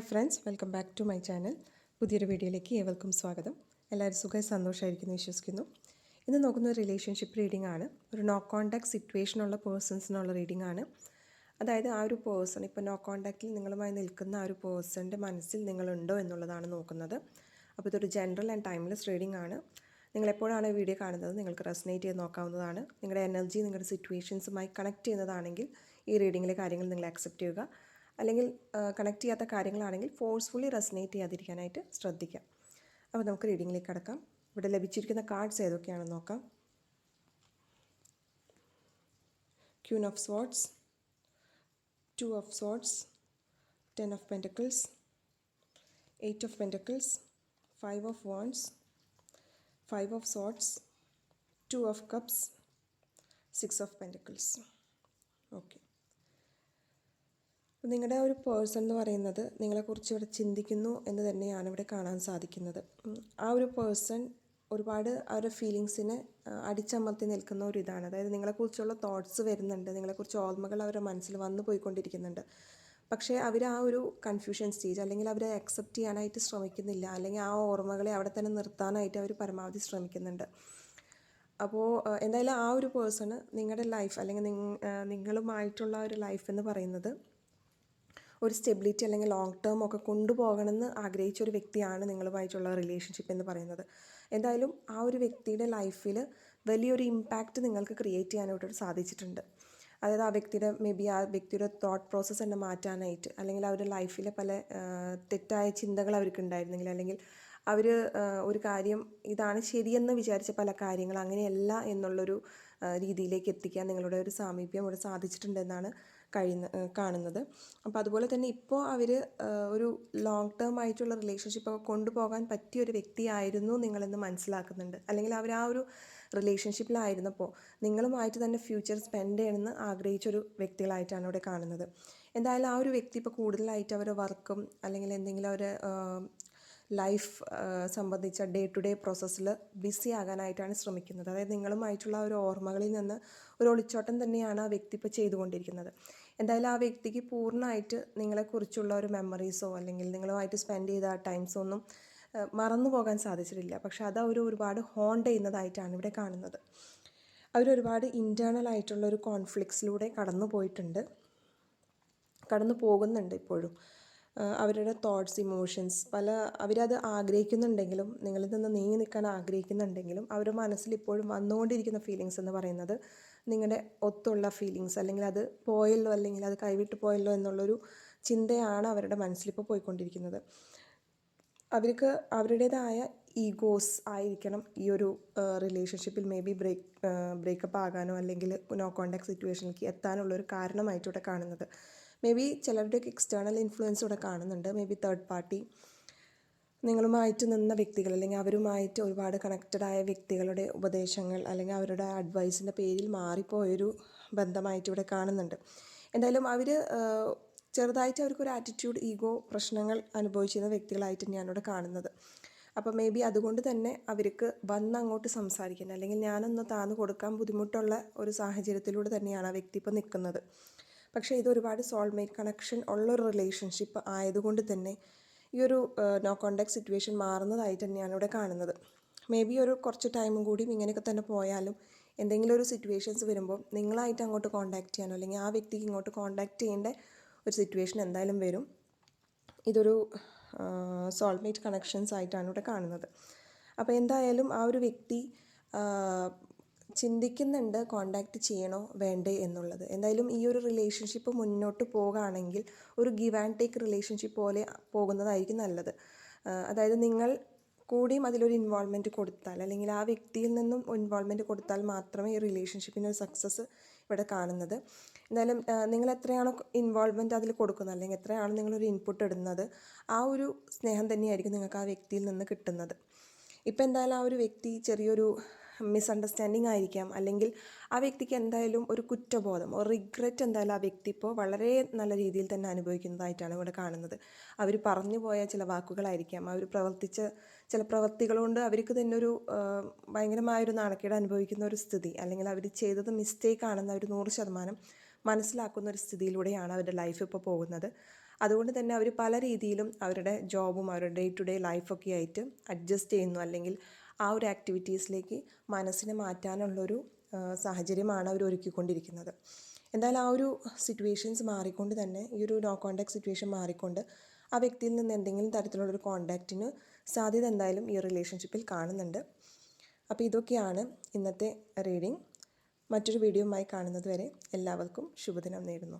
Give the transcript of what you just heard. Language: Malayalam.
Hi friends welcome back to my channel. പുതിയൊരു വീഡിയോയിലേക്ക് ഏവർക്കും സ്വാഗതം. എല്ലാവരും സുഖമായി സന്തോഷമായിരിക്കുന്നു വിശ്വസിക്കുന്നു. ഇന്ന് നോക്കുന്ന റിലേഷൻഷിപ്പ് റീഡിംഗ് ആണ്. ഒരു നോ കോണ്ടാക്ട് സിറ്റുവേഷനുള്ള പേഴ്സൺസിനുള്ള റീഡിംഗ് ആണ്. അതായത് ആ ഒരു പേഴ്സൺ ഇപ്പോൾ നോ കോണ്ടാക്റ്റിൽ നിങ്ങളുമായി നിൽക്കുന്ന ആ ഒരു പേഴ്സന്റെ മനസ്സിൽ നിങ്ങളുണ്ടോ എന്നുള്ളതാണ് നോക്കുന്നത്. അപ്പോൾ ഇതൊരു ജനറൽ ആൻഡ് ടൈംലെസ് റീഡിംഗ് ആണ്. ഈ വീഡിയോ കാണുന്നത് നിങ്ങൾക്ക് റെസനേറ്റ് ചെയ്ത് നോക്കാവുന്നതാണ്. നിങ്ങളുടെ എനർജി നിങ്ങളുടെ സിറ്റുവേഷൻസുമായി കണക്ട് ചെയ്യുന്നതാണെങ്കിൽ ഈ റീഡിങ്ങിലെ കാര്യങ്ങൾ നിങ്ങൾ അക്സെപ്റ്റ് ചെയ്യുക. അല്ലെങ്കിൽ കണക്ട് ചെയ്യാത്ത കാര്യങ്ങളാണെങ്കിൽ ഫോഴ്സ്ഫുള്ളി റെസനേറ്റ് ചെയ്യാതിരിക്കാനായിട്ട് ശ്രദ്ധിക്കാം. അപ്പോൾ നമുക്ക് റീഡിങ്ങിലേക്ക് കടക്കാം. ഇവിടെ ലഭിച്ചിരിക്കുന്ന കാർഡ്സ് ഏതൊക്കെയാണെന്ന് നോക്കാം. Queen of swords two of swords ten of pentacles eight of pentacles five of wands five of swords two of cups six of pentacles okay നിങ്ങളുടെ ഒരു പേഴ്സൺ എന്ന് പറയുന്നത് നിങ്ങളെക്കുറിച്ച് ഇവിടെ ചിന്തിക്കുന്നു എന്ന് തന്നെയാണ് ഇവിടെ കാണാൻ സാധിക്കുന്നത്. ആ ഒരു പേഴ്സൺ ഒരുപാട് അവരുടെ ഫീലിങ്സിനെ അടിച്ചമർത്തി നിൽക്കുന്ന ഒരു ഇതാണ്. അതായത് നിങ്ങളെക്കുറിച്ചുള്ള തോട്ട്സ് വരുന്നുണ്ട് നിങ്ങളെക്കുറിച്ച് ഓർമ്മകൾ അവരുടെ മനസ്സിൽ വന്നു പോയിക്കൊണ്ടിരിക്കുന്നുണ്ട്. പക്ഷേ അവർ ആ ഒരു കൺഫ്യൂഷൻ സ്റ്റേജ് അല്ലെങ്കിൽ അവരെ അക്സെപ്റ്റ് ചെയ്യാനായിട്ട് ശ്രമിക്കുന്നില്ല. അല്ലെങ്കിൽ ആ ഓർമ്മകളെ അവിടെ തന്നെ നിർത്താനായിട്ട് അവർ പരമാവധി ശ്രമിക്കുന്നുണ്ട്. അപ്പോൾ എന്തായാലും ആ ഒരു പേഴ്സണ് നിങ്ങളുടെ ലൈഫ് അല്ലെങ്കിൽ നിങ്ങളുമായിട്ടുള്ള ഒരു ലൈഫ് എന്ന് പറയുന്നത് ഒരു സ്റ്റെബിലിറ്റി അല്ലെങ്കിൽ ലോങ് ടേം ഒക്കെ കൊണ്ടുപോകണമെന്ന് ആഗ്രഹിച്ച ഒരു വ്യക്തിയാണ് നിങ്ങളുമായിട്ടുള്ള റിലേഷൻഷിപ്പ് എന്ന് പറയുന്നത്. എന്തായാലും ആ ഒരു വ്യക്തിയുടെ ലൈഫിൽ വലിയൊരു ഇമ്പാക്റ്റ് നിങ്ങൾക്ക് ക്രിയേറ്റ് ചെയ്യാനായിട്ട് സാധിച്ചിട്ടുണ്ട്. അതായത് ആ വ്യക്തിയുടെ മേ ബി ആ വ്യക്തിയുടെ തോട്ട് പ്രോസസ്സ് തന്നെ മാറ്റാനായിട്ട് അല്ലെങ്കിൽ അവരുടെ ലൈഫിലെ പല തെറ്റായ ചിന്തകൾ അവർക്ക് ഉണ്ടായിരുന്നെങ്കിൽ അല്ലെങ്കിൽ അവർ ഒരു കാര്യം ഇതാണ് ശരിയെന്ന് വിചാരിച്ച പല കാര്യങ്ങൾ അങ്ങനെയല്ല എന്നുള്ളൊരു രീതിയിലേക്ക് എത്തിക്കാൻ നിങ്ങളുടെ ഒരു സാമീപ്യം ഇവിടെ സാധിച്ചിട്ടുണ്ടെന്നാണ് കഴിയുന്ന കാണുന്നത്. അപ്പോൾ അതുപോലെ തന്നെ ഇപ്പോൾ അവർ ഒരു ലോങ് ടേം ആയിട്ടുള്ള റിലേഷൻഷിപ്പ് ഒക്കെ കൊണ്ടുപോകാൻ പറ്റിയ ഒരു വ്യക്തിയായിരുന്നു നിങ്ങളെന്ന് മനസ്സിലാക്കുന്നുണ്ട്. അല്ലെങ്കിൽ അവർ ആ ഒരു റിലേഷൻഷിപ്പിലായിരുന്നപ്പോൾ നിങ്ങളുമായിട്ട് തന്നെ ഫ്യൂച്ചർ സ്പെൻഡ് ചെയ്യണമെന്ന് ആഗ്രഹിച്ചൊരു വ്യക്തികളായിട്ടാണ് ഇവിടെ കാണുന്നത്. എന്തായാലും ആ ഒരു വ്യക്തി ഇപ്പോൾ കൂടുതലായിട്ട് അവരുടെ വർക്കും അല്ലെങ്കിൽ എന്തെങ്കിലും അവർ ലൈഫ് സംബന്ധിച്ച ഡേ ടു ഡേ പ്രോസസ്സിൽ ബിസി ആകാനായിട്ടാണ് ശ്രമിക്കുന്നത്. അതായത് നിങ്ങളുമായിട്ടുള്ള ഒരു ഓർമ്മകളിൽ നിന്ന് ഒരു ഒളിച്ചോട്ടം തന്നെയാണ് ആ വ്യക്തി ഇപ്പോൾ ചെയ്തുകൊണ്ടിരിക്കുന്നത്. എന്തായാലും ആ വ്യക്തിക്ക് പൂർണമായിട്ട് നിങ്ങളെക്കുറിച്ചുള്ള ഒരു മെമ്മറീസോ അല്ലെങ്കിൽ നിങ്ങളുമായിട്ട് സ്പെൻഡ് ചെയ്ത ആ ടൈംസോ ഒന്നും മറന്നു പോകാൻ സാധിച്ചിട്ടില്ല. പക്ഷെ അത് അവർ ഒരുപാട് ഹോണ്ട് ചെയ്യുന്നതായിട്ടാണ് ഇവിടെ കാണുന്നത്. അവരൊരുപാട് ഇന്റേർണൽ ആയിട്ടുള്ള ഒരു കോൺഫ്ലിക്സിലൂടെ കടന്നു പോയിട്ടുണ്ട് കടന്നു പോകുന്നുണ്ട് ഇപ്പോഴും. അവരുടെ തോട്ട്സ് ഇമോഷൻസ് പല അവരത് ആഗ്രഹിക്കുന്നുണ്ടെങ്കിലും നിങ്ങളിൽ നിന്ന് നീങ്ങി നിൽക്കാൻ ആഗ്രഹിക്കുന്നുണ്ടെങ്കിലും അവരുടെ മനസ്സിൽ ഇപ്പോഴും വന്നുകൊണ്ടിരിക്കുന്ന ഫീലിങ്സ് എന്ന് പറയുന്നത് നിങ്ങളുടെ ഒത്തുള്ള ഫീലിങ്സ് അല്ലെങ്കിൽ അത് പോയല്ലോ അല്ലെങ്കിൽ അത് കൈവിട്ട് പോയല്ലോ എന്നുള്ളൊരു ചിന്തയാണ് അവരുടെ മനസ്സിലിപ്പോൾ പോയിക്കൊണ്ടിരിക്കുന്നത്. അവർക്ക് അവരുടേതായ ഈഗോസ് ആയിരിക്കണം ഈ ഒരു റിലേഷൻഷിപ്പിൽ മേ ബി ബ്രേക്ക് ബ്രേക്കപ്പ് ആകാനോ അല്ലെങ്കിൽ നോ കോണ്ടാക്ട് സിറ്റുവേഷനിലേക്ക് എത്താനുള്ള ഒരു കാണുന്നത്. മേ ബി ചിലരുടെയൊക്കെ എക്സ്റ്റേണൽ ഇൻഫ്ലുവൻസ് ഇവിടെ കാണുന്നുണ്ട്. മേ ബി തേർഡ് പാർട്ടി നിങ്ങളുമായിട്ട് നിന്ന വ്യക്തികൾ അല്ലെങ്കിൽ അവരുമായിട്ട് ഒരുപാട് കണക്റ്റഡ് ആയ വ്യക്തികളുടെ ഉപദേശങ്ങൾ അല്ലെങ്കിൽ അവരുടെ അഡ്വൈസിന്റെ പേരിൽ മാറിപ്പോയൊരു ബന്ധമായിട്ട് ഇവിടെ കാണുന്നുണ്ട്. എന്തായാലും അവർ ചെറുതായിട്ട് അവർക്കൊരു ആറ്റിറ്റ്യൂഡ് ഈഗോ പ്രശ്നങ്ങൾ അനുഭവിച്ചിരുന്ന വ്യക്തികളായിട്ട് തന്നെയാണ് ഇവിടെ കാണുന്നത്. അപ്പോൾ മേ ബി അതുകൊണ്ട് തന്നെ അവർക്ക് വന്ന് അങ്ങോട്ട് സംസാരിക്കാൻ അല്ലെങ്കിൽ ഞാനൊന്ന് താന്ന് കൊടുക്കാൻ ബുദ്ധിമുട്ടുള്ള ഒരു സാഹചര്യത്തിലൂടെ തന്നെയാണ് ആ വ്യക്തി ഇപ്പോൾ നിൽക്കുന്നത്. പക്ഷേ ഇത് ഒരുപാട് സോൾമേറ്റ് കണക്ഷൻ ഉള്ളൊരു റിലേഷൻഷിപ്പ് ആയതുകൊണ്ട് തന്നെ ഈ ഒരു നോ കോണ്ടാക്ട് സിറ്റുവേഷൻ മാറുന്നതായിട്ട് തന്നെയാണ് ഇവിടെ കാണുന്നത്. മേ ബി ഒരു കുറച്ച് ടൈമും കൂടിയും ഇങ്ങനെയൊക്കെ തന്നെ പോയാലും എന്തെങ്കിലും ഒരു സിറ്റുവേഷൻസ് വരുമ്പോൾ നിങ്ങളായിട്ട് അങ്ങോട്ട് കോണ്ടാക്ട് ചെയ്യാനോ അല്ലെങ്കിൽ ആ വ്യക്തിക്ക് ഇങ്ങോട്ട് കോണ്ടാക്ട് ചെയ്യേണ്ട ഒരു സിറ്റുവേഷൻ എന്തായാലും വരും. ഇതൊരു സോൾമേറ്റ് കണക്ഷൻസ് ആയിട്ടാണ് ഇവിടെ കാണുന്നത്. അപ്പോൾ എന്തായാലും ആ ഒരു വ്യക്തി ചിന്തിക്കുന്നുണ്ട് കോണ്ടാക്ട് ചെയ്യണോ വേണ്ടേ എന്നുള്ളത്. എന്തായാലും ഈ ഒരു റിലേഷൻഷിപ്പ് മുന്നോട്ട് പോകുകയാണെങ്കിൽ ഒരു ഗിവ് ആൻഡ് ടേക്ക് റിലേഷൻഷിപ്പ് പോലെ പോകുന്നതായിരിക്കും നല്ലത്. അതായത് നിങ്ങൾ കൂടിയും അതിലൊരു ഇൻവോൾവ്മെന്റ് കൊടുത്താൽ അല്ലെങ്കിൽ ആ വ്യക്തിയിൽ നിന്നും ഇൻവോൾവ്മെന്റ് കൊടുത്താൽ മാത്രമേ ഈ റിലേഷൻഷിപ്പിന് ഒരു സക്സസ് ഇവിടെ കാണുന്നത്. എന്തായാലും നിങ്ങൾ എത്രയാണോ ഇൻവോൾവ്മെന്റ് അതിൽ കൊടുക്കുന്നത് അല്ലെങ്കിൽ എത്രയാണോ നിങ്ങളൊരു ഇൻപുട്ട് ഇടുന്നത് ആ ഒരു സ്നേഹം തന്നെയായിരിക്കും നിങ്ങൾക്ക് ആ വ്യക്തിയിൽ നിന്ന് കിട്ടുന്നത്. ഇപ്പം എന്തായാലും ആ ഒരു വ്യക്തി ചെറിയൊരു മിസ്അണ്ടർസ്റ്റാൻഡിങ് ആയിരിക്കാം. അല്ലെങ്കിൽ ആ വ്യക്തിക്ക് എന്തായാലും ഒരു കുറ്റബോധം ഒരു റിഗ്രറ്റ് എന്തായാലും ആ വ്യക്തി ഇപ്പോൾ വളരെ നല്ല രീതിയിൽ തന്നെ അനുഭവിക്കുന്നതായിട്ടാണ് ഇവിടെ കാണുന്നത്. അവർ പറഞ്ഞു പോയ ചില വാക്കുകളായിരിക്കാം. അവർ പ്രവർത്തിച്ച ചില പ്രവൃത്തികൾ കൊണ്ട് അവർക്ക് തന്നെ ഒരു ഭയങ്കരമായൊരു നാണക്കേട് അനുഭവിക്കുന്ന ഒരു സ്ഥിതി അല്ലെങ്കിൽ അവർ ചെയ്തത് മിസ്റ്റേക്ക് ആണെന്ന് അവർ നൂറ് ശതമാനം മനസ്സിലാക്കുന്ന ഒരു സ്ഥിതിയിലൂടെയാണ് അവരുടെ ലൈഫ് ഇപ്പോൾ പോകുന്നത്. അതുകൊണ്ട് തന്നെ അവർ പല രീതിയിലും അവരുടെ ജോബും അവരുടെ ഡേ ടു ഡേ ലൈഫൊക്കെ ആയിട്ട് അഡ്ജസ്റ്റ് ചെയ്യുന്നു. അല്ലെങ്കിൽ ആ ഒരു ആക്ടിവിറ്റീസിലേക്ക് മനസ്സിനെ മാറ്റാനുള്ളൊരു സാഹചര്യമാണ് അവർ ഒരുക്കിക്കൊണ്ടിരിക്കുന്നത്. എന്തായാലും ആ ഒരു സിറ്റുവേഷൻസ് മാറിക്കൊണ്ട് തന്നെ ഈ ഒരു നോ കോണ്ടാക്ട് സിറ്റുവേഷൻ മാറിക്കൊണ്ട് ആ വ്യക്തിയിൽ നിന്ന് എന്തെങ്കിലും തരത്തിലുള്ളൊരു കോണ്ടാക്റ്റിന് സാധ്യത എന്തായാലും ഈ റിലേഷൻഷിപ്പിൽ കാണുന്നുണ്ട്. അപ്പോൾ ഇതൊക്കെയാണ് ഇന്നത്തെ റീഡിംഗ് മറ്റൊരു വീഡിയോയുമായി കാണുന്നത് വരെ എല്ലാവർക്കും ശുഭദിനം നേരുന്നു.